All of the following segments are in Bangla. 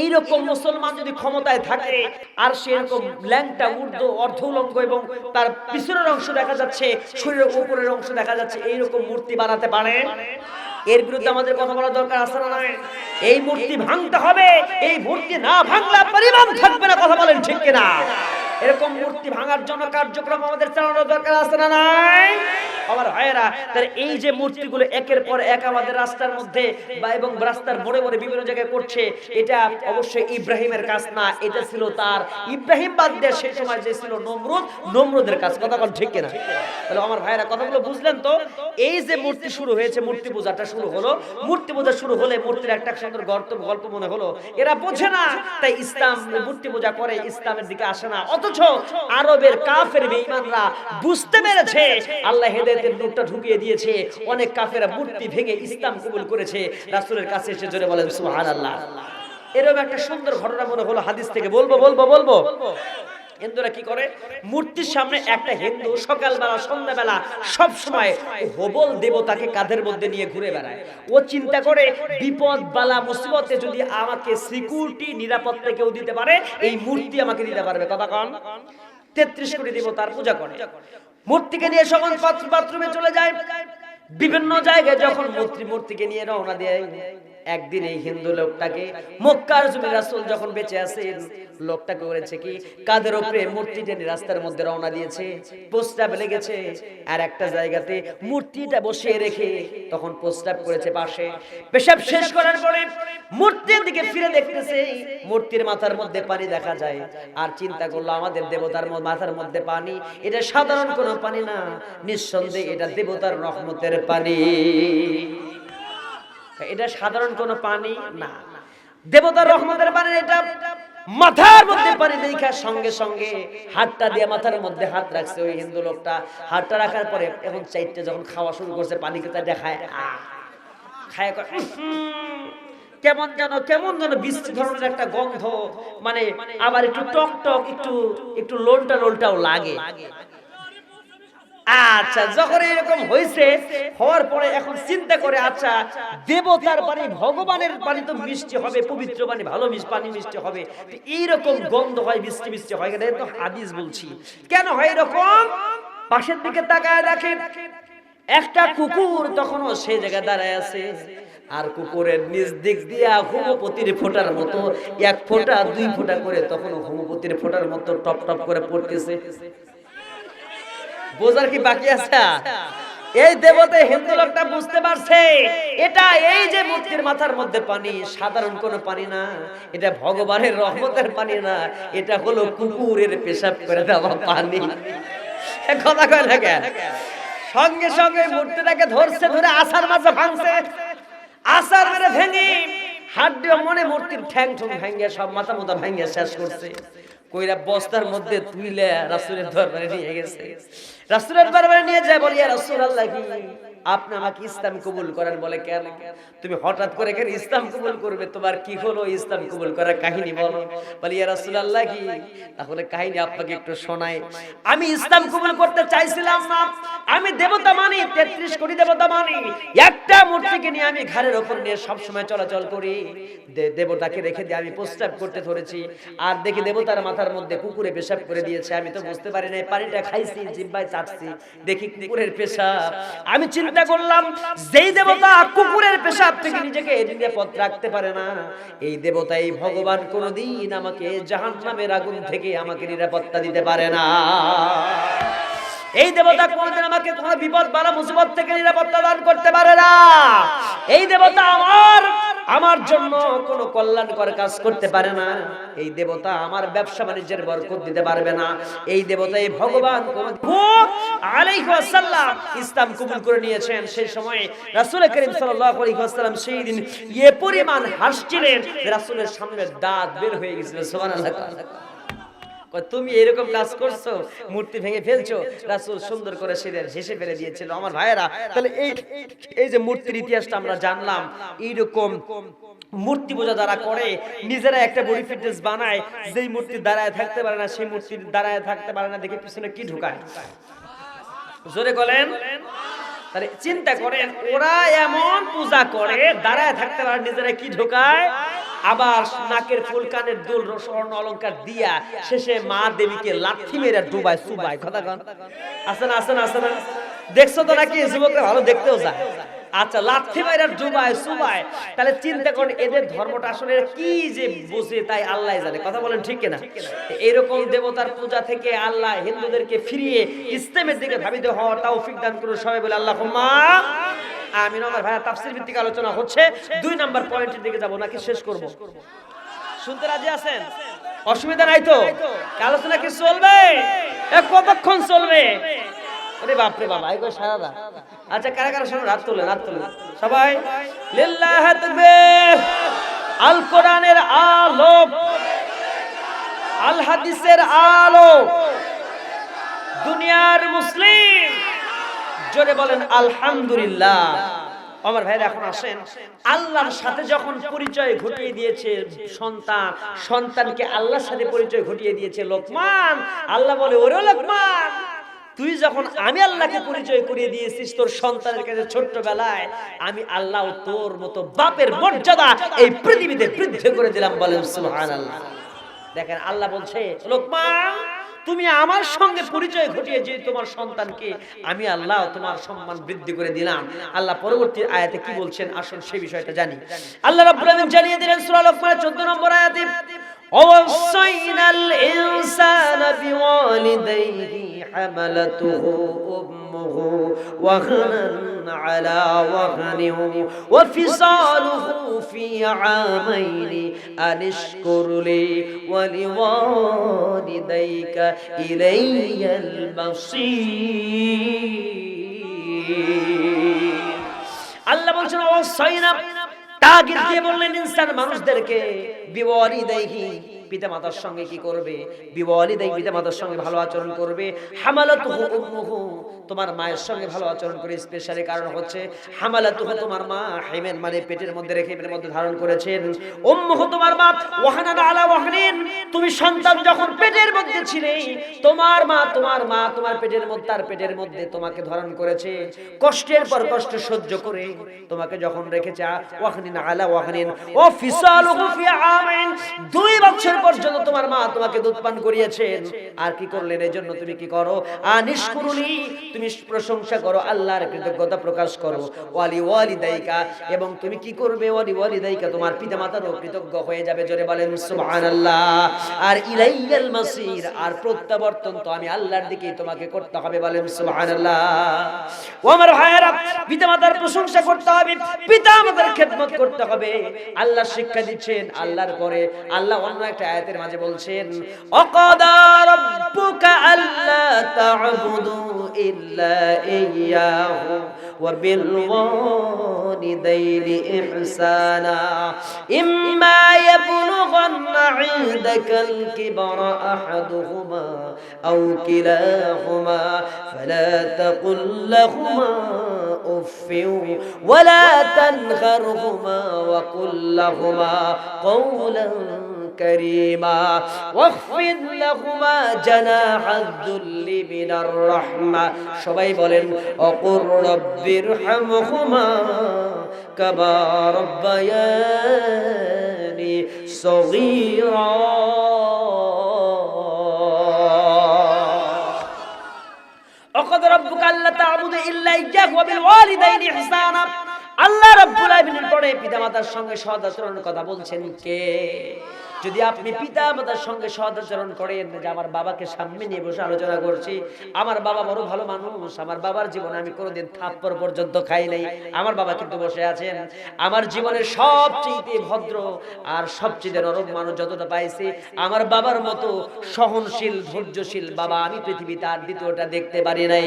এইরকম মুসলমান যদি ক্ষমতায় থাকে, আর সেরকম ল্যাংটা উর্ধু অর্ধ উলঙ্গ এবং তার পিছনের অংশ দেখা যাচ্ছে, শরীরের উপরের অংশ দেখা যাচ্ছে, এইরকম মূর্তি বানাতে পারে? এর বিরুদ্ধে আমাদের কথা বলা দরকার আছে না এই মূর্তি ভাঙতে হবে, এই মূর্তি না ভাঙলে পরিমাণ থাকবে না, কথা বলেন ঠিক কিনা? এরকম মূর্তি ভাঙার জন্য কার্যক্রম আমাদের চালানোর দরকার আছে না নাই? আমার ভাইয়েরা তার এই যে মূর্তিগুলো একের পর এক আমাদের রাস্তার মধ্যে বা এবং রাস্তার মোড়ে মোড়ে বিভিন্ন জায়গায় করছে, এটা অবশ্যই ইব্রাহিমের কাজ না, এটা ছিল তার। ইব্রাহিম বাদ দিয়ে সেই সময় যে ছিল নমরুদ, নমরুদের কাজ। কথা বল ঠিক কিনা? তাহলে আমার ভাইয়েরা, কথাগুলো বুঝলেন তো? এই যে মূর্তি শুরু হয়েছে, মূর্তি পূজাটা শুরু হলো। মূর্তি পূজা শুরু হলে মূর্তির একটা সুন্দর গল্প গল্প মনে হলো। এরা বোঝে না, তাই ইসলাম মূর্তি পূজা করে, ইসলামের দিকে আসে না। অথচ আরবের কাফের বেঈমানরা বুঝতে পেরেছে, আল্লাহ হেদায়েতের নূরটা ঢুকিয়ে দিয়েছে, অনেক কাফেরা মূর্তি ভেঙে ইসলাম কবুল করেছে, রাসূলের কাছে এসে জোরে বলেন, সুবহানাল্লাহ। এরকম একটা সুন্দর ঘটনা মনে হলো হাদিস থেকে। বলব বলব বলব? হিন্দুরা কি করে? মূর্তির সামনে একটা হিন্দু সকালবেলা, সন্ধ্যাবেলা সব সময় হবল দেবতাকে কাঁধের মধ্যে নিয়ে ঘুরে বেড়ায়। ও চিন্তা করে, বিপদ, বালা, মুসিবতে যদি আমাকে সিকিউরিটি, নিরাপত্তা কেউ দিতে পারে, এই মূর্তি আমাকে দিতে পারবে। কথা কন। তেত্রিশ কোটি দেবতার পূজা করে। মূর্তিকে নিয়ে সকল বাথরুমে চলে যায়। বিভিন্ন জায়গায় যখন মূর্তি, মূর্তিকে নিয়ে রওনা দেয়। একদিন এই হিন্দু লোকটাকে মক্কার জমি রাসূল যখন বেঁচে আছেন লোকটা করেছে কি, কাদের উপরে মূর্তি টেনে রাস্তার মধ্যে রওনা দিয়েছে প্রস্তাব লেগেছে, আর একটা জায়গাতে মূর্তিটা বসিয়ে রেখে তখন প্রস্তাব করেছে পাশে। পেশাব শেষ করার পরে মূর্তির দিকে ফিরে দেখতেছে, মূর্তির মাথার মধ্যে পানি দেখা যায়। আর চিন্তা করল, আমাদের দেবতার মাথার মধ্যে পানি, এটা সাধারণ কোনো পানি না, নিঃসন্দেহে এটা দেবতার রহমতের পানি। এটা সাধারণ কোনো পানি না। দেবতার রহমতের পানি এটা মাথার মধ্যে পানি দেখা সঙ্গে সঙ্গে হাতটা দিয়ে মাথার মধ্যে হাত রাখছে ওই হিন্দু লোকটা। হাতটা রাখার পরে এখন চাইটটা যখন খাওয়া শুরু করছে পানিকে তা দেখায় খায় কেমন যেন কেমন যেন বৃষ্টি ধরনের একটা গন্ধ মানে আবার একটু টক টক, একটু একটু লোলটা লোলটাও লাগে। আচ্ছা যখন এরকম হয়েছে, হওয়ার পরে এখন চিন্তা করে আচ্ছা দেবতার পানি ভগবানের পানি তো মিষ্টি হবে, পবিত্র পানি ভালো পানি মিষ্টি হবে। এইরকম গন্ধ হয়, মিষ্টি মিষ্টি হয় এটা তো হাদিস বলছি। কেন হয় এরকম? পাশের দিকে তাকায় দেখেন, একটা কুকুর তখনও সেই জায়গায় দাঁড়ায় আছে। আর কুকুরের নিজ দিক দিয়া হোমোপতির ফোটার মতো, এক ফোঁটা, দুই ফোঁটা করে তখন হোমোপতির ফোটার মতো টপ টপ করে পড়তেছে। বোঝার কি বাকি আছে? এই দেবতা হিন্দু লোকটা বুঝতে পারছে। এটা এই যে মূর্তির মাথার মধ্যে পানি, সাধারণ কোনো পানি না। এটা ভগবানের রহমতের পানি না। এটা হলো কুকুরের পেশাব করে দেওয়া পানি। কথা কয় না কেন? সঙ্গে সঙ্গে মূর্তিটাকে ধরছে ধরে আসার মাঝে ভাঙছে। আসার মেরে ভেঙে হাড্ডি মনে মূর্তির ঠ্যাং ঠুং ভেঙে সব মাথা মাথা ভেঙে শেষ করছে। কইরা বস্তার মধ্যে তুইলে রাসূলের দরবারে নিয়ে গেছে। রাসূলের দরবারে নিয়ে যায় বলি, ইয়া রাসূলুল্লাহ কি? আপনি আমাকে ইসলাম কবুল করেন বলে কেন? তুমি হঠাৎ করে কেন ইসলাম কবুল করবে? তোমার কি হলো ইসলাম কবুল করার কাহিনী বলো। বলি, ইয়া রাসূলুল্লাহ কি? তাহলে কাহিনী আপনাকে একটু শোনাই। আমি ইসলাম কবুল করতে চাইছিলাম না। আমি দেবতা মানি 33 কোটি দেবতা মানি। একটা মূর্তিকে নিয়ে আমি ঘরের উপর নিয়ে সব সময় চলাচল করি। দেবতাকে রেখে দিয়ে আমি প্রস্তাব করতে ধরেছি। আর দেখি দেবতার মাথার মধ্যে কুকুরে পেশাব করে দিয়েছে। আমি তো বুঝতে পারি না পানিটা খাইছি, জিব্বায় চাটছি দেখি কুকুরের পেশাব। আমি চিন্তা করলাম, যেই দেবতা কুকুরের পেশাব থেকে নিজেকে নিরাপদ রাখতে পারে না, এই দেবতা এই ভগবান কোনোদিন আমাকে জাহান্নামের আগুন থেকে আমাকে নিরাপত্তা দিতে পারে না। এই দেবতা কোনদিন আমাকে কোনো বিপদ, বালা, মুসিবত থেকে নিরাপত্তা দান করতে পারে না। এই দেবতা আমার আমার জন্য কোনো কল্যাণকর কাজ করতে পারে না। এই দেবতা আমার ব্যবসা বাণিজ্যের বরকত দিতে পারবে না। এই দেবতা এই ভগবান ইসলাম কবুল করে নিয়েছেন। সেই সময় রাসুল করিম সাল্লাম সেই দিন এ পরিমাণ হাসছিলেন রাসুলের সামনে দাঁত বের হয়ে গেছিল। সোমান তুমি এরকম কাজ করছ? মূর্তি ভেঙে ফেলছো? রাসূল সুন্দর করে সেদের হেসে ফেলে দিয়েছিল। আমার ভাইয়েরা তাহলে এই এই যে মূর্তির ইতিহাসটা আমরা জানলাম এইরকম মূর্তি পূজা যারা করে নিজেরা একটা বডি ফিটনেস বানায় যেই মূর্তি দাঁড়ায় থাকতে পারে না সেই মূর্তি দাঁড়ায় থাকতে পারে না দেখে পিছনে কি ঢুকায়? জোরে বলেন। তাহলে চিন্তা করেন ওরা এমন পূজা করে দাঁড়ায় থাকতে পারে নিজেরা কি ঢোকায়? আবার নাকের ফুল কানের দুল স্বর্ণ অলংকার দিয়া শেষে মা দেবীকে লাথি মেরে ডুবায়, সুবায়। কথা কন। আসেন আসেন আসেন দেখছ তো নাকি? যুবকরা ভালো দেখতেও যায়। আচ্ছা লাথি মাইরা ডুবায়, সুবায়। তাহলে চিন্তা করেন, এদের ধর্মটা আসলে কি যে বুঝে তাই আল্লাহ জানে। কথা বলেন ঠিক কিনা? এরকম দেবতার পূজা থেকে আল্লাহ হিন্দুদেরকে ফিরিয়ে ইসলামের দিকে ধাবিত হওয়ার তৌফিক দান করুন সবাই বলে আল্লাহ আমি আমার ভাইয়া তাফসির ভিত্তিক আলোচনা হচ্ছে। দুই নাম্বার পয়েন্টের দিকে যাব, নাকি শেষ করব? শুনতে রাজি আছেন? অসুবিধা নাই তো? আলোচনা কি চলবে? কতক্ষণ চলবে? আরে বাপ রে বাবা এগো সারা রাত। আচ্ছা কারা কারা সবাই রাত তোলে রাত তোলে। সবাই? লিল্লাহ তাকবীর। আল কোরআনের আলো আল হাদিসের আলো দুনিয়ার মুসলিম। জোরে বলেন, আলহামদুলিল্লাহ। আমার ভাইরা এখন আসেন। আল্লাহর সাথে যখন পরিচয় ঘটিয়ে দিয়েছে সন্তান, সন্তানকে আল্লাহর সাথে পরিচয় ঘটিয়ে দিয়েছে লোকমান, আল্লাহ বলে, ওরে লোকমান, তুই যখন আমি আল্লাহকে পরিচয় করিয়ে দিয়েছিস তোর সন্তানের কাছে ছোট্টবেলায়, আমি আল্লাহ তোর মতো বাপের মর্যাদা এই পৃথিবীতে বৃদ্ধি করে দিলাম বলেন, সুবহানাল্লাহ। দেখেন, আল্লাহ বলছে, লোকমান তুমি আমার সঙ্গে পরিচয় ঘটিয়ে যে তোমার সন্তানকে আমি আল্লাহ তোমার সম্মান বৃদ্ধি করে দিলাম। আল্লাহ পরবর্তী আয়াতে কি বলছেন? আসুন সেই বিষয়টা জানি। আল্লাহ রাব্বুল আলামিন জানিয়ে দিলেন, সূরা লোকমানের 14 নম্বর আয়াতে ووصينا الإنسان بوالديه حملته أمه وهنا على وهن وفصاله في عامين أن اشكر لي ولوالديك إلي المصير আল্লাহ বলছেন অবশ্যই না তাগিদ দিয়ে বললেন ইনসান মানুষদেরকে বিবরি দেহি পিতা মাতার সঙ্গে কি করবে? বিবলি দেই পিতা মাতার সঙ্গে ভালো আচরণ করবে? উম্মুহু, তোমার মায়ের সঙ্গে ভালো আচরণ করে স্পেশালি কারণ হচ্ছে হামালাতুহু তোমার মা হেমেন মানে পেটের মধ্যে রেখে পেটের মধ্যে ধারণ করেছেন। উম্মুহু তোমার মা ওয়াহানান আলা ওয়াহনিন, তুমি সন্তান যখন পেটের মধ্যে ছিলে, তোমার মা তোমার মা তোমার পেটের মধ্যে, তার পেটের মধ্যে তোমাকে ধারণ করেছে। কষ্টের পর কষ্ট সহ্য করে তোমাকে যখন রেখেছে ওয়াহনিন আলা ওয়াহনিন, ও ফিসালুহু ফি আমাইন দুই বছর পর্যন্ত তোমার মা তোমাকে দুধ পান করিয়েছেন। আর কি করলেন? এই জন্য তুমি কি করো? আনিশকুরুনি তুমি প্রশংসা করো, আল্লাহর কৃতজ্ঞতা প্রকাশ করো। ওয়ালি ওয়ালিদাইকা, এবং তুমি কি করবে? ওয়ালি ওয়ালিদাইকা, তোমার পিতামাতারও কৃতজ্ঞ হয়ে যাবে, জোরে বলেন, সুবহানাল্লাহ। আর ইলাইয়াল মাসির, আর প্রত্যাবর্তন তো আমি আল্লাহর দিকেই তোমাকে করতে হবে, বলেন, সুবহানাল্লাহ। ও আমার ভাইয়েরা, পিতামাতার প্রশংসা করতে হবে, পিতামাতার খেদমত করতে হবে। আল্লাহ শিক্ষা দিচ্ছেন, আল্লাহর পরে আল্লাহ অন্য একটা আয়াতের মাঝে বলছেন, অকদা রাব্বুকা আল্লা তা'বুদু ইল্লা إلا إياه وبالوالدين إحسانا. إما يبلغن عندك الكبر أحدهما أو كلاهما فلا تقل لهما أف ولا تنخرهما وقل لهما قولا كريما واخفض لهما جناح الذل من الرحمة সবাই বলেন অকুর রব্বির হামহুমা কামা রব্বায়ানি সগীরা অকদ রব্বুকা আল্লাহ তা'বুদু ইল্লা ইয়্যাহু ওয়া বিল ওয়ালিদাইনি ইহসানা আল্লাহ রাব্বুল আলামিনের পরে পিতামাতার সঙ্গে সৎ আচরণের কথা বলছেন কে যদি আপনি পিতা মাতার সঙ্গে সৎ আচরণ করেন, যে আমার বাবাকে সামনে নিয়ে বসে আলোচনা করছি, আমার বাবা বড় ভালো মানুষ, আমার বাবার জীবনে আমি কোনোদিন থাপ্পড় পর্যন্ত খাই নাই, আমার বাবা কিন্তু বসে আছেন, আমার জীবনের সবচেয়ে ভদ্র আর সবচেয়ে নরম মানুষ যতটা পাইছি, আমার বাবার মতো সহনশীল, ধৈর্যশীল বাবা আমি পৃথিবীতে আর দ্বিতীয়টা দেখতে পারি নাই।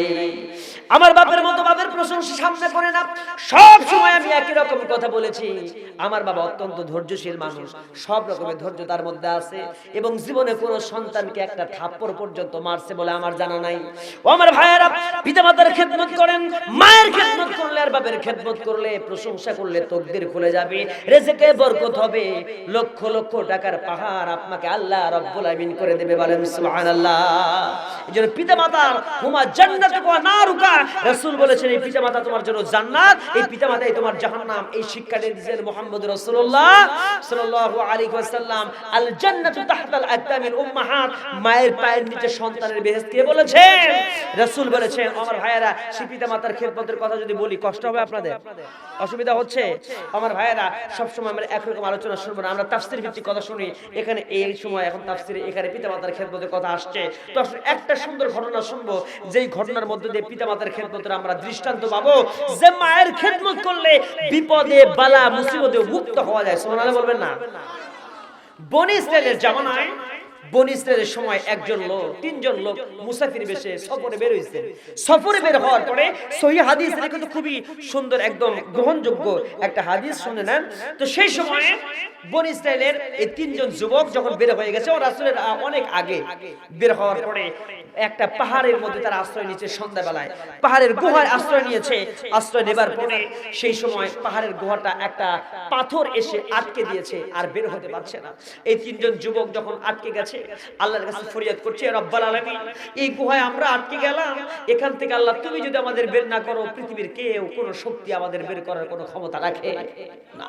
আমার বাপের মতো বাপের প্রশংসা সামনে করে না সব সময় আমি একই রকম কথা বলেছি, আমার বাবা অত্যন্ত ধৈর্যশীল মানুষ, সব রকমের ধৈর্য তার মধ্যে আছে এবং জীবনে কোনো সন্তানকে একটা থাপ্পড় পর্যন্ত মারছে বলে আমার জানা নাই। ও আমার ভাইয়েরা, পিতামাতার খেদমত করেন, মায়ের খেদমত করলে আর বাপের খেদমত করলে, প্রশংসা করলে তকদির খুলে যাবে, রেজেকে বরকত হবে। লক্ষ লক্ষ টাকার পাহাড় আপনাকে আল্লাহ রব্বুল আমিন করে দেবে বলেন, সুবহানাল্লাহ। এইজন্য পিতামাতার হুমা জান্নাতে ওয়া নারুকা। রাসূল বলেছেন, এই পিতামাতা তোমার জন্য জান্নাত, এই পিতামাতাই তোমার জাহান্নাম। এই শিক্ষা দিয়েছেন মুহাম্মদ রাসূলুল্লাহ সাল্লাল্লাহু আলাইহি ওয়াসাল্লাম। আল জান্নাতু তাহতাল আকদামিল উম্মাহাত। মায়ের পায়ের নিচে সন্তানের বেহেশত কে বলেছেন? রাসূল বলেছেন, আমার ভাইয়েরা পিতামাতার খেদমতের কথা যদি বলি, কষ্ট হবে আপনাদের? অসুবিধা হচ্ছে। আমার ভাইয়েরা, সবসময় আমরা একরকম আলোচনা না, আমরা তাফসির ভিত্তিক কথা শুনি। এখানে এই সময় এখন তাফসিরে এখানে পিতামাতার কথা আসছে। তো একটা সুন্দর ঘটনা শুনব, যেই ঘটনার মধ্যে দিয়ে পিতামাতার খেদমতের আমরা দৃষ্টান্ত পাবো, যে মায়ের খেদমত করলে বিপদে, বালা, মুসিবতে মুক্ত হওয়া যায়। সুবহানাল্লাহ বলবেন না? বনি ইসরায়েলের জামানায় বনি সময় একজন লোক, তিনজন লোক মুসাফির বেশে সফরে বের হয়েছে। সফরে বের হওয়ার পরে সহি হাদিস কিন্তু খুবই সুন্দর, একদম গ্রহণযোগ্য একটা হাদিস, শুনে নেন। তো সেই সময়ে বনি ইসরায়েলের এই তিনজন যুবক যখন বের হয়ে গেছে, ও রাসূলের অনেক আগে বের হওয়ার পরে একটা পাহাড়ের মধ্যে তারা আশ্রয় নিয়েছে সন্ধ্যাবেলায়। পাহাড়ের গুহায় আশ্রয় নিয়েছে, আশ্রয় নেবার পরে সেই সময় পাহাড়ের গুহাটা একটা পাথর এসে আটকে দিয়েছে আর বের হতে পারছে না। এই তিনজন যুবক যখন আটকে গেছে আল্লাহর কাছে ফরিয়াদ করছে রব্বাল আলামিন, এই গুহায় আমরা আটকে গেলাম? এখান থেকে আল্লাহ, তুমি যদি আমাদের বের না করো, পৃথিবীর কেউ কোনো শক্তি আমাদের বের করার কোনো ক্ষমতা রাখে না।